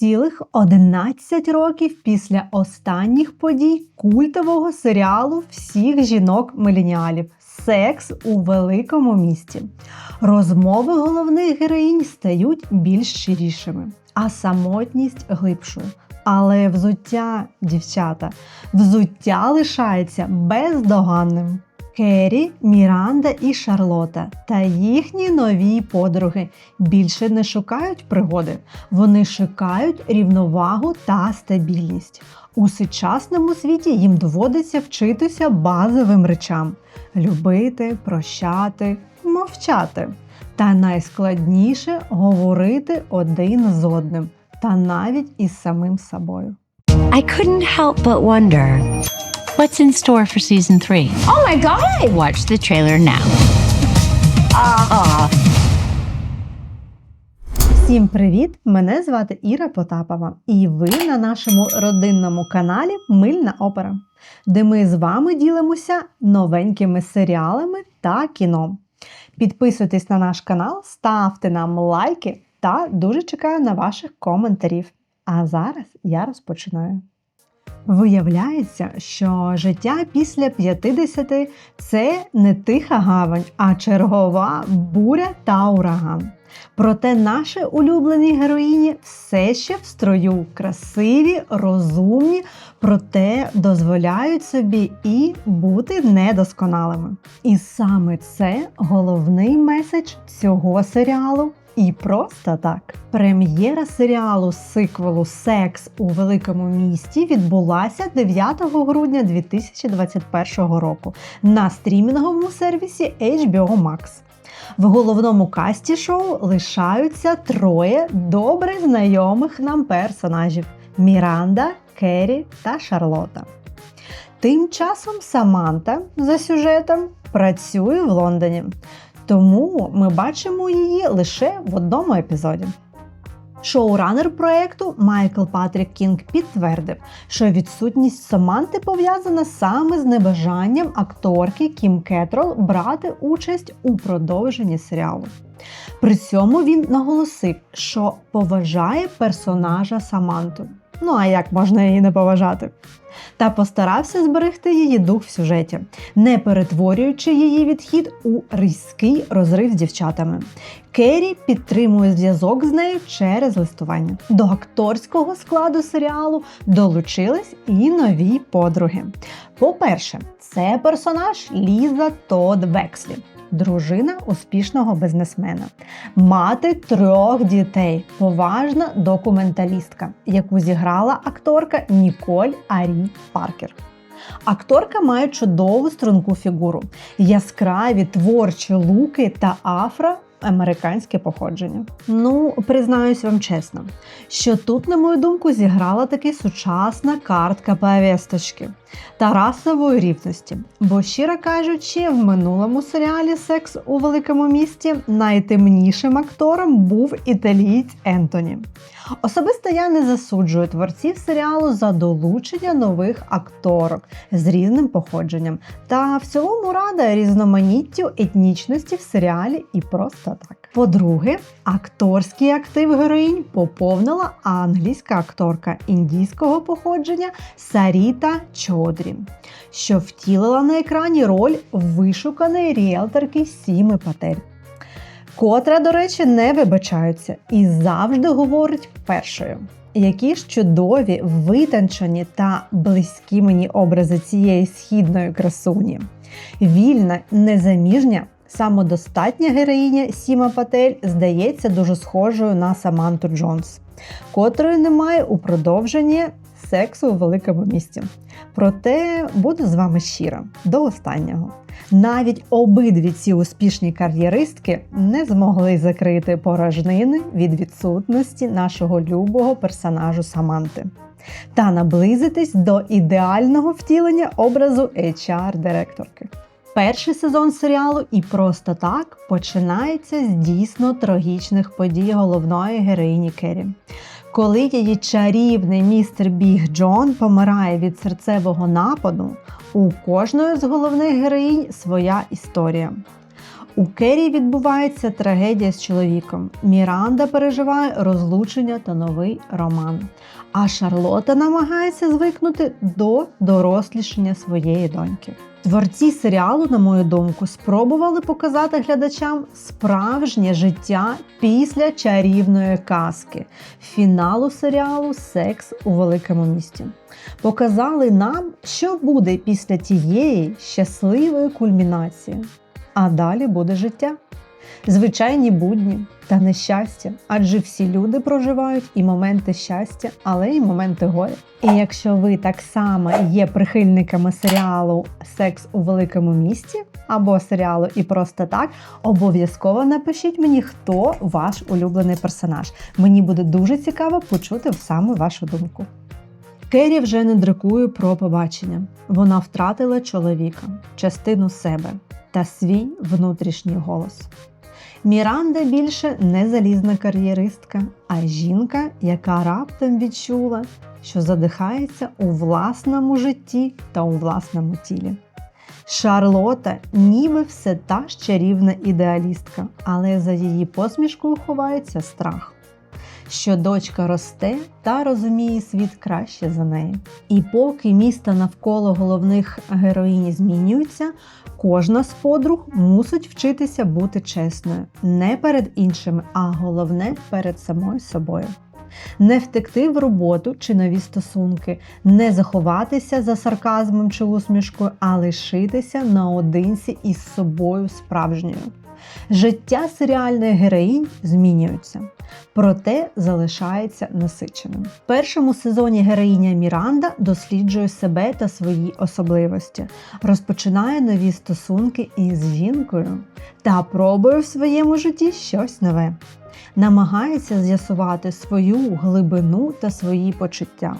Цілих 11 років після останніх подій культового серіалу всіх жінок-міленіалів Секс у великому місті. Розмови головних героїнь стають більш щирішими, а самотність глибшою. Але взуття, дівчата, взуття лишається бездоганним. Керрі, Міранда і Шарлота та їхні нові подруги більше не шукають пригоди, вони шукають рівновагу та стабільність. У сучасному світі їм доводиться вчитися базовим речам: любити, прощати, мовчати. Та найскладніше говорити один з одним, та навіть із самим собою. I couldn't help but wonder what's in store for season three. Oh my god! Watch the trailer now. Всім привіт! Мене звати Іра Потапова, і ви на нашому родинному каналі Мильна Опера, де ми з вами ділимося новенькими серіалами та кіно. Підписуйтесь на наш канал, ставте нам лайки та дуже чекаю на ваших коментарів. А зараз я розпочинаю. Виявляється, що життя після 50 – це не тиха гавань, а чергова буря та ураган. Проте наші улюблені героїні все ще в строю, красиві, розумні, проте дозволяють собі і бути недосконалими. І саме це головний меседж цього серіалу. І просто так. Прем'єра серіалу сиквелу Секс у великому місті відбулася 9 грудня 2021 року на стрімінговому сервісі HBO Max. В головному касті шоу лишаються троє добре знайомих нам персонажів: Міранда, Керрі та Шарлота. Тим часом Саманта за сюжетом працює в Лондоні, тому ми бачимо її лише в одному епізоді. Шоуранер проекту Майкл Патрік Кінг підтвердив, що відсутність Саманти пов'язана саме з небажанням акторки Кім Кетрол брати участь у продовженні серіалу. При цьому він наголосив, що поважає персонажа Саманту. Ну а як можна її не поважати? Та постарався зберегти її дух в сюжеті, не перетворюючи її відхід у різкий розрив з дівчатами. Керрі підтримує зв'язок з нею через листування. До акторського складу серіалу долучились і нові подруги. По-перше, це персонаж Ліза Тод Векслі. Дружина успішного бізнесмена, мати трьох дітей, поважна документалістка, яку зіграла акторка Ніколь Арі Паркер. Акторка має чудову струнку фігуру, яскраві творчі луки та афро. Американське походження. Ну, признаюсь вам чесно, що тут, на мою думку, зіграла таки сучасна картка повісточки та расової рівності. Бо, щиро кажучи, в минулому серіалі Секс у великому місті найтемнішим актором був італієць Ентоні. Особисто я не засуджую творців серіалу за долучення нових акторок з різним походженням та в цілому рада різноманіттю етнічності в серіалі і просто так. По-друге, акторський актив героїнь поповнила англійська акторка індійського походження Саріта Чодрі, що втілила на екрані роль вишуканої ріелторки Сіми Патель котра, до речі, не вибачається і завжди говорить першою. Які ж чудові, витончені та близькі мені образи цієї східної красуні. Вільна, незаміжня, самодостатня героїня Сіма Патель здається дуже схожою на Саманту Джонс, котрої немає у продовженні сексу у великому місті. Проте буду з вами щира до останнього. Навіть обидві ці успішні кар'єристки не змогли закрити порожнини від відсутності нашого любого персонажу Саманти та наблизитись до ідеального втілення образу HR-директорки. Перший сезон серіалу і просто так починається з дійсно трагічних подій головної героїні Керрі. Коли її чарівний містер Біг Джон помирає від серцевого нападу, у кожної з головних героїнь своя історія. У Керрі відбувається трагедія з чоловіком. Міранда переживає розлучення та новий роман. А Шарлота намагається звикнути до дорослішання своєї доньки. Творці серіалу, на мою думку, спробували показати глядачам справжнє життя після чарівної казки фіналу серіалу Секс у великому місті. Показали нам, що буде після тієї щасливої кульмінації. А далі буде життя. Звичайні будні та нещастя, адже всі люди проживають і моменти щастя, але й моменти горя. І якщо ви так само є прихильниками серіалу Секс у великому місті або серіалу і просто так, обов'язково напишіть мені, хто ваш улюблений персонаж. Мені буде дуже цікаво почути саме вашу думку. Керрі вже не дракує про побачення. Вона втратила чоловіка, частину себе та свій внутрішній голос. Міранда більше не залізна кар'єристка, а жінка, яка раптом відчула, що задихається у власному житті та у власному тілі. Шарлота ніби все та ж чарівна ідеалістка, але за її посмішкою ховається страх. Що дочка росте та розуміє світ краще за неї. І поки міста навколо головних героїні змінюються, кожна з подруг мусить вчитися бути чесною не перед іншими, а головне перед самою собою. Не втекти в роботу чи нові стосунки, не заховатися за сарказмом чи усмішкою, а лишитися наодинці із собою справжньою. Життя серіальних героїнь змінюється, проте залишається насиченим. В першому сезоні героїня Міранда досліджує себе та свої особливості, розпочинає нові стосунки із жінкою та пробує в своєму житті щось нове. Намагається з'ясувати свою глибину та свої почуття.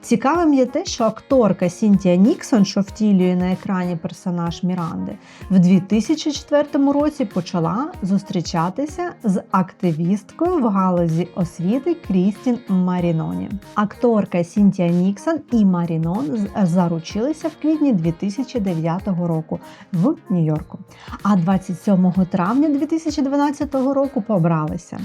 Цікавим є те, що акторка Сінтія Ніксон, що втілює на екрані персонаж Міранди, в 2004 році почала зустрічатися з активісткою в галузі освіти Крістін Маріноні. Акторка Сінтія Ніксон і Марінон заручилися в квітні 2009 року в Нью-Йорку. А 27 травня 2012 року побралися.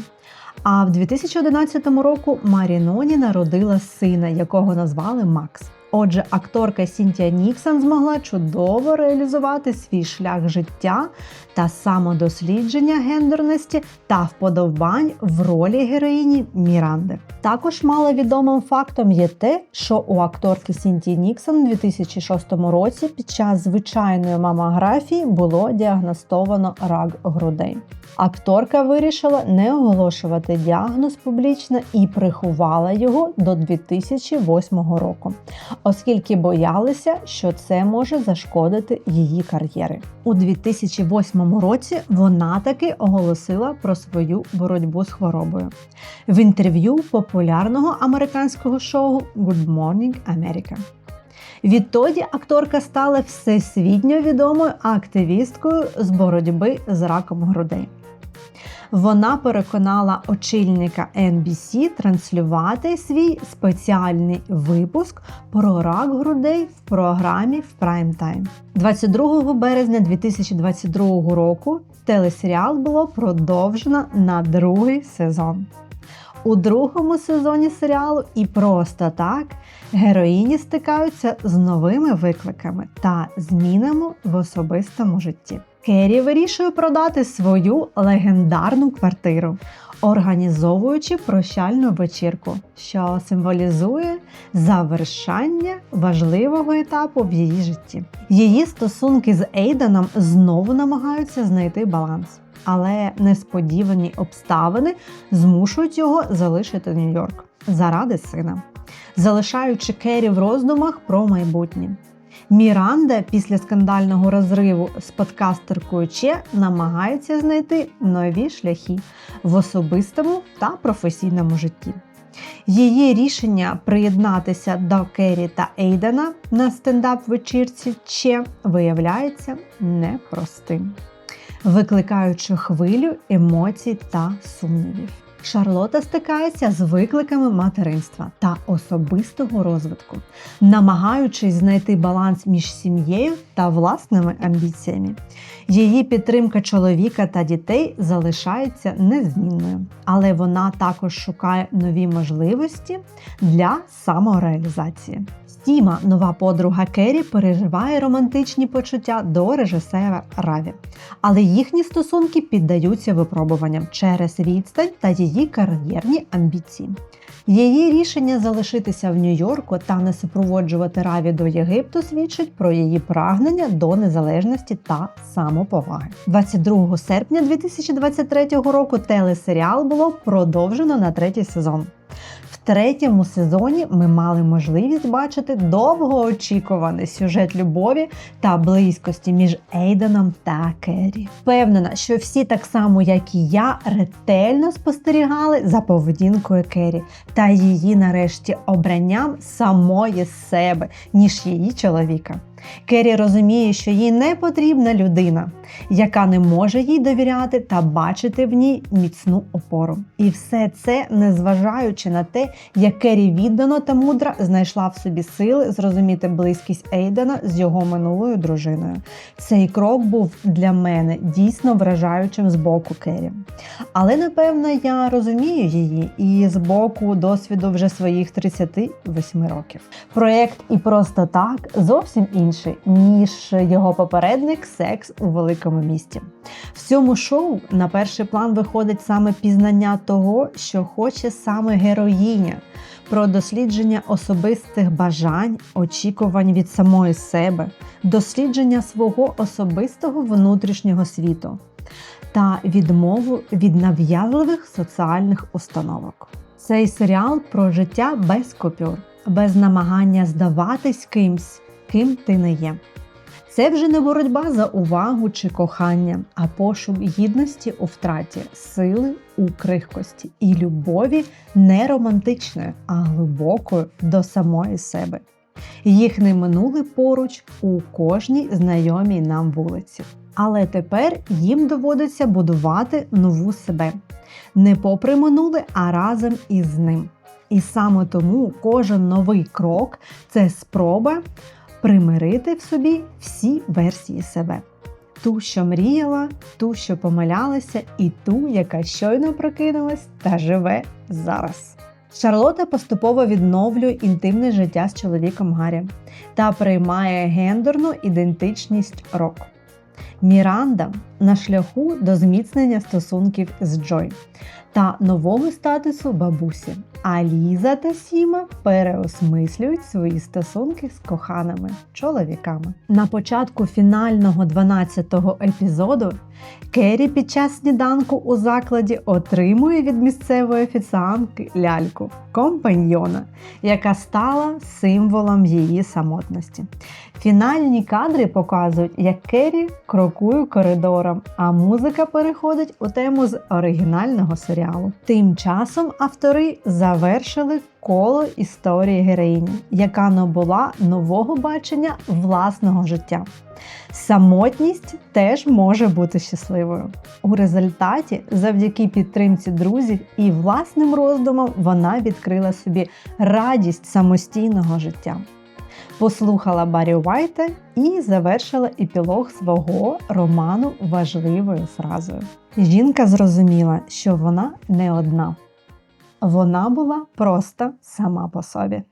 А в 2011 року Маріноні народила сина, якого назвали Макс. Отже, акторка Сінтія Ніксон змогла чудово реалізувати свій шлях життя та самодослідження гендерності та вподобань в ролі героїні Міранди. Також маловідомим фактом є те, що у акторки Сінтії Ніксон у 2006 році під час звичайної мамографії було діагностовано рак грудей. Акторка вирішила не оголошувати діагноз публічно і приховала його до 2008 року, оскільки боялися, що це може зашкодити її кар'єри. У 2008 році вона таки оголосила про свою боротьбу з хворобою. В інтерв'ю популярного американського шоу Good Morning America. Відтоді акторка стала всесвітньо відомою активісткою з боротьби з раком грудей. Вона переконала очільника NBC транслювати свій спеціальний випуск про рак грудей в програмі в прайм тайм. 22 березня 2022 року телесеріал було продовжено на другий сезон. У другому сезоні серіалу і просто так героїні стикаються з новими викликами та змінами в особистому житті. Керрі вирішує продати свою легендарну квартиру, організовуючи прощальну вечірку, що символізує завершання важливого етапу в її житті. Її стосунки з Ейданом знову намагаються знайти баланс. Але несподівані обставини змушують його залишити Нью-Йорк заради сина, залишаючи Керрі в роздумах про майбутнє. Міранда після скандального розриву з подкастеркою Че намагається знайти нові шляхи в особистому та професійному житті. Її рішення приєднатися до Керрі та Ейдена на стендап-вечірці Че виявляється непростим, викликаючи хвилю емоцій та сумнівів. Шарлота стикається з викликами материнства та особистого розвитку, намагаючись знайти баланс між сім'єю та власними амбіціями. Її підтримка чоловіка та дітей залишається незмінною, але вона також шукає нові можливості для самореалізації. Стіма, нова подруга Керрі, переживає романтичні почуття до режисера Раві, але їхні стосунки піддаються випробуванням через відстань та її кар'єрні амбіції. Її рішення залишитися в Нью-Йорку та не супроводжувати Раві до Єгипту свідчить про її прагнення до незалежності та самоповаги. 22 серпня 2023 року телесеріал було продовжено на третій сезон. Третьому сезоні ми мали можливість бачити довгоочікуваний сюжет любові та близькості між Ейденом та Керрі. Впевнена, що всі так само, як і я, ретельно спостерігали за поведінкою Керрі та її, нарешті, обранням самої себе, ніж її чоловіка. Керрі розуміє, що їй не потрібна людина, яка не може їй довіряти та бачити в ній міцну опору. І все це незважаючи на те, як Керрі віддано та мудро знайшла в собі сили зрозуміти близькість Ейдена з його минулою дружиною. Цей крок був для мене дійсно вражаючим з боку Керрі. Але напевно я розумію її і з боку досвіду вже своїх 38 років. Проєкт і просто так зовсім інший, ніж його попередник Секс у великому місті. В цьому шоу на перший план виходить саме пізнання того, що хоче саме героїня, про дослідження особистих бажань, очікувань від самої себе, дослідження свого особистого внутрішнього світу та відмову від нав'язливих соціальних установок. Цей серіал про життя без купюр, без намагання здаватись кимсь, ким ти не є. Це вже не боротьба за увагу чи кохання, а пошук гідності у втраті, сили у крихкості і любові не романтичної, а глибокої до самої себе. Їх не минули поруч у кожній знайомій нам вулиці. Але тепер їм доводиться будувати нову себе не попри минуле, а разом із ним. І саме тому кожен новий крок це спроба примирити в собі всі версії себе. Ту, що мріяла, ту, що помилялася, і ту, яка щойно прокинулась та живе зараз. Шарлота поступово відновлює інтимне життя з чоловіком Гаррі та приймає гендерну ідентичність Рок. Міранда на шляху до зміцнення стосунків з Джой та нового статусу бабусі. А Ліза та Сіма переосмислюють свої стосунки з коханими чоловіками. На початку фінального 12-го епізоду Керрі під час сніданку у закладі отримує від місцевої офіціантки ляльку компаньйона, яка стала символом її самотності. Фінальні кадри показують, як Керрі крокує коридором, а музика переходить у тему з оригінального серіалу. Тим часом автори завершили коло історії героїні, яка набула нового бачення власного життя. Самотність теж може бути щасливою. У результаті, завдяки підтримці друзів і власним роздумам, вона відкрила собі радість самостійного життя. Послухала Барі Уайта і завершила епілог свого роману важливою фразою. Жінка зрозуміла, що вона не одна. Вона була просто сама по собі.